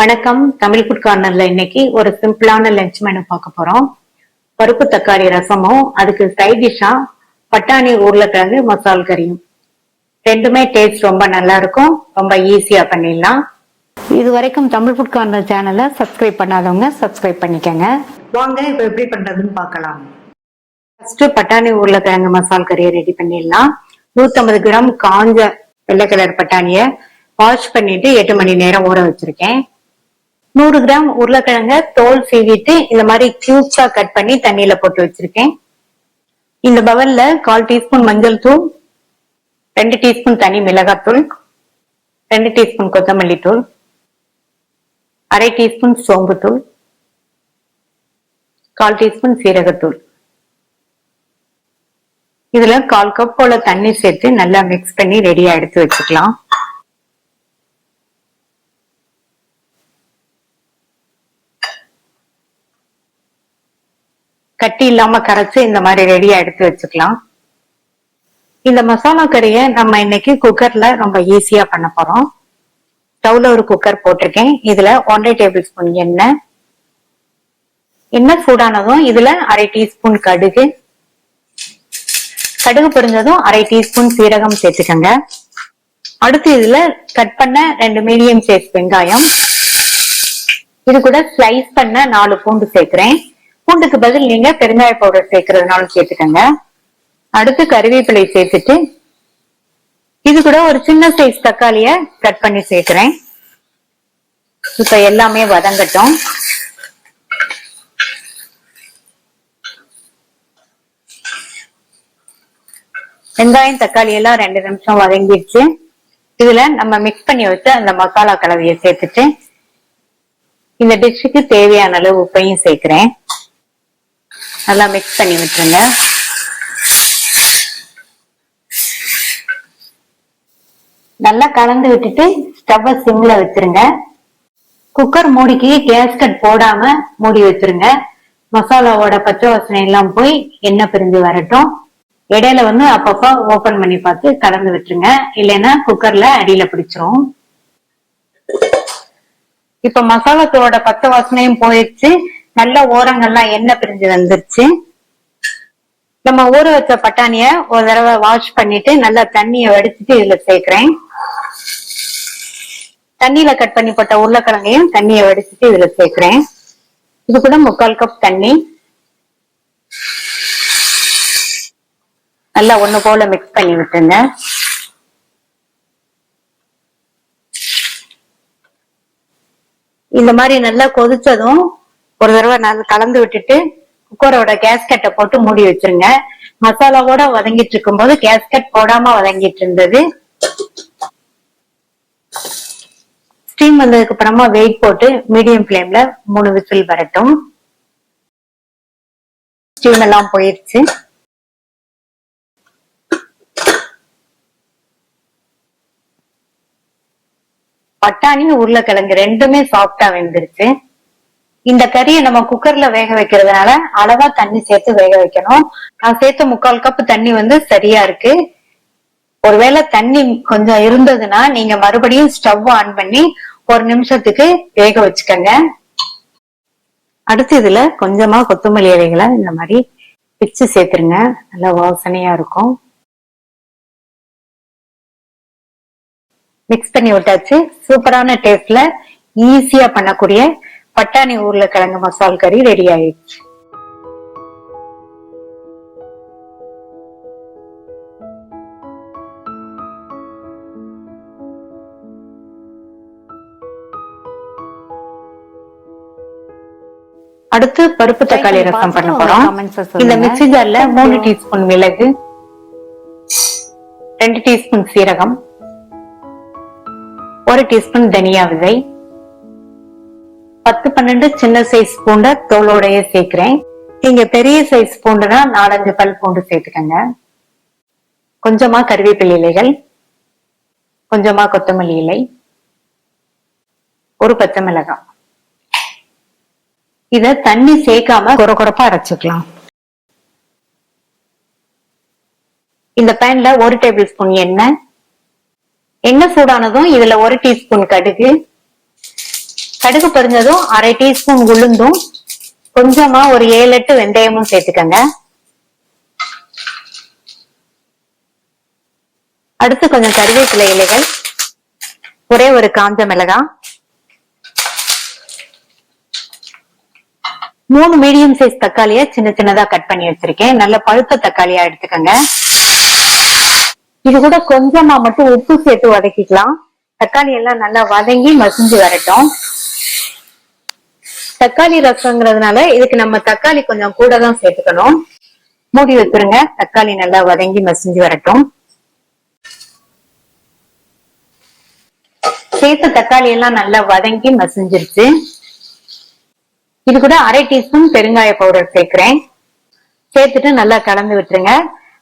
வணக்கம். தமிழ் ஃபுட் கார்னர்ல இன்னைக்கு ஒரு சிம்பிளான லஞ்ச் மெனு பார்க்க போறோம். பருப்பு தக்காளி ரசமும் அதுக்கு சைட் டிஷ்ஷா பட்டாணி உருளைக்கிழங்கு மசால் கறியும் ரெண்டுமே டேஸ்ட் ரொம்ப நல்லா இருக்கும். ரொம்ப ஈஸியா பண்ணிடலாம். இது வரைக்கும் தமிழ் ஃபுட் கார்னர் சேனலை சப்ஸ்கிரைப் பண்ணாதவங்க சப்ஸ்கிரைப் பண்ணிக்கங்க. வாங்க இப்போ எப்படி பண்றதுன்னு பார்க்கலாம். ஃபர்ஸ்ட் பட்டாணி உருளைக்கிழங்கு மசால் கறியை ரெடி பண்ணிடலாம். 150 கிராம் காஞ்ச வெள்ளை கலர் பட்டாணிய வாஷ் பண்ணிட்டு எட்டு மணி நேரம் ஊற வச்சிருக்கேன். நூறு கிராம் உருளைக்கிழங்க தோல் சீவிட்டு இந்த மாதிரி கியூப்ஸா கட் பண்ணி தண்ணியில போட்டு வச்சிருக்கேன். இந்த பவல்ல கால் டீஸ்பூன் மஞ்சள் தூள் ரெண்டு டீஸ்பூன் தனி மிளகாத்தூள் ரெண்டு டீஸ்பூன் கொத்தமல்லி தூள் அரை டீஸ்பூன் சோம்பு தூள் கால் டீஸ்பூன் சீரகத்தூள் இதுல கால் கப் போல தண்ணி சேர்த்து நல்லா மிக்ஸ் பண்ணி ரெடியா எடுத்து வச்சுக்கலாம். கட்டி இல்லாம கரைச்சு இந்த மாதிரி ரெடியா எடுத்து வச்சுக்கலாம். இந்த மசாலா கறியை நம்ம இன்னைக்கு குக்கர்ல ரொம்ப ஈஸியா பண்ண போறோம். ஸ்டவ்ல ஒரு குக்கர் போட்டிருக்கேன். இதுல ஒன்றரை டேபிள் ஸ்பூன் எண்ணெய். எண்ணெய் சூடானதும் இதுல அரை டீஸ்பூன் கடுகு. கடுகு பொரிஞ்சதும் அரை டீஸ்பூன் சீரகம் சேர்த்துக்கோங்க. அடுத்து இதுல கட் பண்ண ரெண்டு மீடியம் சைஸ் வெங்காயம். இது கூட ஸ்லைஸ் பண்ண நாலு பூண்டு சேர்க்கிறேன். பூண்டுக்கு பதில் நீங்க பெருங்காய பவுடர் சேர்க்கறதுனாலும் சேர்த்துக்கோங்க. அடுத்து கருவேப்பிலை சேர்த்துட்டு இது கூட ஒரு சின்ன சைஸ் தக்காளிய கட் பண்ணி சேர்க்கிறேன். இப்ப எல்லாமே வதங்கட்டும். வெங்காயம் தக்காளி எல்லாம் ரெண்டு நிமிஷம் வதங்கிடுச்சு. இதுல நம்ம மிக்ஸ் பண்ணி வச்சு அந்த மசாலா கலவையை சேர்த்துட்டு இந்த டிஷ்ஷுக்கு தேவையான அளவு உப்பையும் சேர்க்கிறேன். நல்லா மிக்ஸ் பண்ணி விட்டுருங்க. நல்லா கலந்து விட்டுட்டு ஸ்டவ்வை சிம்ல வச்சிருங்க. குக்கர் மூடிக்கு கேஸ்கட் போடாம மூடி வச்சிருங்க. மசாலாவோட பச்சை வாசனை எல்லாம் போய் எண்ணெய் பிரிஞ்சு வரட்டும். இடையில வந்து அப்பப்போ ஓபன் பண்ணி பார்த்து கலந்து விட்டுருங்க. இல்லைன்னா குக்கர்ல அடியில பிடிச்சிரும். இப்ப மசாலாத்தோட பச்சை வாசனையும் போயிடுச்சு. நல்ல ஓரங்கள்லாம் எண்ணெய் பிரிஞ்சு வந்துருச்சு? நம்ம ஊற வச்ச பட்டாணிய ஒரு தடவை வாஷ் பண்ணிட்டு நல்லா தண்ணிய வடிச்சிட்டு இதுல சேர்க்கிறேன். தண்ணியில கட் பண்ணி போட்ட உருளைக்கிழங்கையும் தண்ணிய வடிச்சிட்டு இதுல சேர்க்கிறேன். இது கூட முக்கால் கப் தண்ணி. நல்லா ஒண்ணு போல மிக்ஸ் பண்ணி விட்டுருங்க இந்த மாதிரி நல்லா கொதிச்சதும் ஒரு தடவை நல்லா கலந்து விட்டுட்டு குக்கரோட கேஸ்கெட்டை போட்டு மூடி வச்சிருங்க. மசாலாவோட வதங்கிட்டு இருக்கும் போது கேஸ்கட் போடாம வதங்கிட்டு இருந்தது. ஸ்டீம் வந்ததுக்கு அப்புறமா வெயிட் போட்டு மீடியம் ஃப்ளேம்ல மூணு விசில் வரட்டும். ஸ்டீம் எல்லாம் போயிருச்சு. பட்டாணி உருளைக்கிழங்கு ரெண்டுமே சாஃப்டா வெந்துருச்சு. இந்த கறியை நம்ம குக்கர்ல வேக வைக்கிறதுனால அளவா தண்ணி சேர்த்து வேக வைக்கணும். நான் சேர்த்த முக்கால் கப் தண்ணி வந்து சரியா இருக்கு. ஒருவேளை தண்ணி கொஞ்சம் இருந்ததுன்னா நீங்க மறுபடியும் ஸ்டவ் ஆன் பண்ணி ஒரு நிமிஷத்துக்கு வேக வச்சுக்கோங்க. அடுத்து இதுல கொஞ்சமா கொத்தமல்லி இலைகளை இந்த மாதிரி பிச்சு சேர்த்துருங்க. நல்லா வாசனையா இருக்கும். மிக்ஸ் பண்ணி விட்டாச்சு. சூப்பரான டேஸ்ட்ல ஈஸியா பண்ணக்கூடிய பட்டாணி உருளைக்கிழங்கு மசால் கறி ரெடி ஆயிடுச்சு. அடுத்து பருப்பு தக்காளி ரசம் பண்ண போறோம். இந்த மிக்ஸி ஜார்ல மூணு டீஸ்பூன் மிளகு ரெண்டு டீஸ்பூன் சீரகம் ஒரு டீஸ்பூன் தனியா விதை பத்து பன்னெண்டு சின்ன சைஸ் பூண்ட தோலோடைய சேர்க்கிறேன். நீங்க பெரிய சைஸ் பூண்டுனா நாலஞ்சு பல் பூண்டு சேர்த்துக்கங்க. கொஞ்சமா கருவேப்பிலை இலைகள் கொஞ்சமா கொத்தமல்லி இலை ஒரு பச்சை மிளகாய். இத தண்ணி சேர்க்காம கொர கொரப்பா அரைச்சுக்கலாம். இந்த பேன்ல ஒரு டேபிள் ஸ்பூன் எண்ணெய். எண்ணெய் சூடானதும் இதுல ஒரு டீஸ்பூன் கடுகு கடுகு பொரிஞ்சதும் அரை டீஸ்பூன் உளுந்தும் கொஞ்சமா ஒரு ஏழு எட்டு வெந்தயமும் சேர்த்துக்கங்க. அடுத்து கொஞ்சம் கருவேப்பிலை இலைகள் ஒரே ஒரு காஞ்ச மிளகாய். மூணு மீடியம் சைஸ் தக்காளிய சின்ன சின்னதா கட் பண்ணி வச்சிருக்கேன் நல்ல பழுத்த தக்காளியா எடுத்துக்கோங்க. இது கூட கொஞ்சமா மட்டும் உப்பு சேர்த்து வதக்கிக்கலாம். தக்காளி எல்லாம் நல்லா வதங்கி மசிஞ்சு வரட்டும். தக்காளி ரசங்கிறதுனால இதுக்கு நம்ம தக்காளி கொஞ்சம் கூட தான் சேர்த்துக்கணும். மூடி வச்சிருங்க. தக்காளி நல்லா வதங்கி மசிஞ்சு வரட்டும். சேர்த்த தக்காளி எல்லாம் நல்லா வதங்கி மசிஞ்சிருச்சு. இது கூட அரை டீஸ்பூன் பெருங்காய பவுடர் சேர்க்கிறேன். சேர்த்துட்டு நல்லா கலந்து விட்டுருங்க.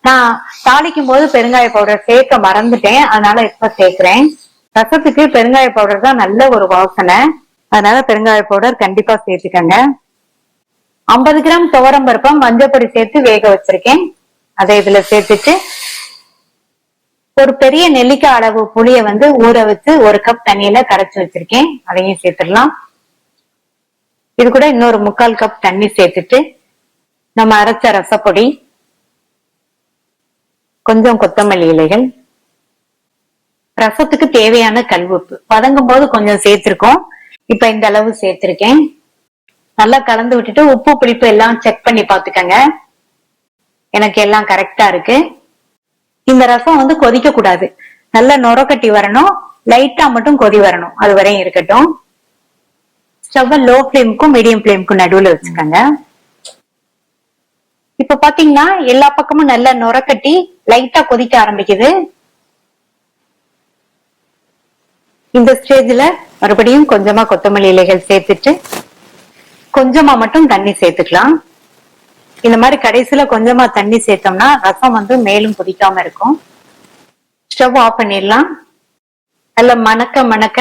நான் தாளிக்கும் போது பெருங்காய பவுடர் சேர்க்க மறந்துட்டேன். அதனால இப்ப சேர்க்கிறேன். ரசத்துக்கு பெருங்காய பவுடர் தான் நல்ல ஒரு வாசனை. அதனால பெருங்காய பவுடர் கண்டிப்பா சேர்த்துக்கங்க. ஐம்பது கிராம் துவரம் பருப்பம் மஞ்சப்பொடி சேர்த்து வேக வச்சிருக்கேன். அதை இதுல சேர்த்துட்டு ஒரு பெரிய நெல்லிக்காய் அளவு புளிய வந்து ஊற வச்சு ஒரு கப் தண்ணியில கரைச்சு வச்சிருக்கேன். அதையும் சேர்த்துடலாம். இது கூட இன்னொரு முக்கால் கப் தண்ணி சேர்த்துட்டு நம்ம அரைச்ச ரசப்பொடி கொஞ்சம் கொத்தமல்லி இலைகள் ரசத்துக்கு தேவையான கல்வுப்பு வதங்கும் போது கொஞ்சம் சேர்த்திருக்கோம். இப்ப இந்த அளவு சேர்த்திருக்கேன். நல்லா கலந்து விட்டுட்டு உப்பு புளிப்பு எல்லாம் செக் பண்ணி பாத்துக்கங்க எனக்கு எல்லாம் கரெக்டா இருக்கு. இந்த ரசம் வந்து கொதிக்க கூடாது நல்லா நுரக்கட்டி வரணும். லைட்டா மட்டும் கொதி வரணும். அது வரையும் இருக்கட்டும். ஸ்டவ் லோ ஃபிளேமுக்கும் மீடியம் ஃபிளேமுக்கும் நடுவுல வச்சுக்கோங்க. இப்ப பாத்தீங்கன்னா எல்லா பக்கமும் நல்லா நுரக்கட்டி லைட்டா கொதிக்க ஆரம்பிக்குது. இந்த ஸ்டேஜ்ல மறுபடியும் கொஞ்சமா கொத்தமல்லி இலைகள் சேர்த்துட்டு கொஞ்சமா மட்டும் தண்ணி சேர்த்துக்கலாம். இந்த மாதிரி கடைசியில கொஞ்சமா தண்ணி சேர்த்தோம்னா ரசம் வந்து மேலும் கொதிக்காம இருக்கும். ஸ்டவ் ஆஃப் பண்ணிடலாம். நல்ல மணக்க மணக்க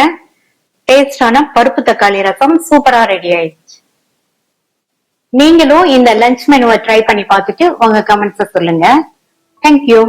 டேஸ்டான பருப்பு தக்காளி ரசம் சூப்பரா ரெடி ஆயிடுச்சு. நீங்களும் இந்த லஞ்ச் மெனுவை ட்ரை பண்ணி பார்த்துட்டு உங்க கமெண்ட்ஸ சொல்லுங்க. தேங்க்யூ